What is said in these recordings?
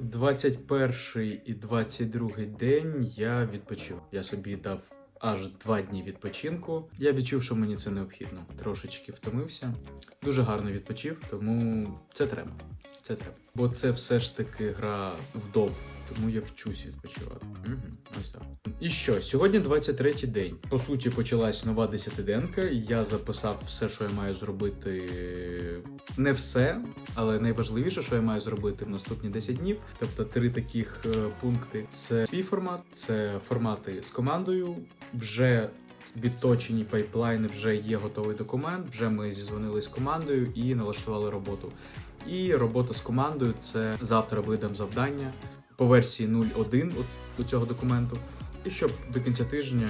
21 і 22 день я відпочив. Я собі дав аж два дні відпочинку. Я відчув, що мені це необхідно. Трошечки втомився. Дуже гарно відпочив, тому це треба. Це треба. Бо це все ж таки гра вдов, тому я вчусь відпочивати. І що, сьогодні 23-й день. По суті, почалась нова десятиденка. Я записав все, що я маю зробити. Не все, але найважливіше, що я маю зробити в наступні 10 днів. Тобто три таких е, пункти: це свій формат, це формати з командою. Вже відточені пайплайни, вже є готовий документ. Вже ми зізвонили з командою і налаштували роботу. І робота з командою це завтра видам завдання по версії 0.1 от у цього документу. І щоб до кінця тижня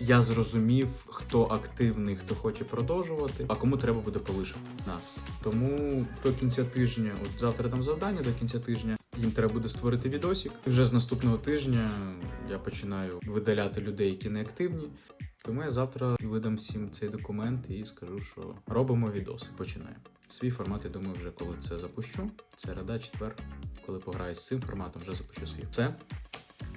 я зрозумів, хто активний, хто хоче продовжувати, а кому треба буде полишити нас. Тому до кінця тижня, от завтра дам завдання, до кінця тижня їм треба буде створити відосик. І вже з наступного тижня я починаю видаляти людей, які не активні. Тому я завтра видам всім цей документ і скажу, що робимо відоси. Починаємо. Свій формат, я думаю, вже коли це запущу. Середа, четвер. Коли пограю з цим форматом, вже запущу свій. Все.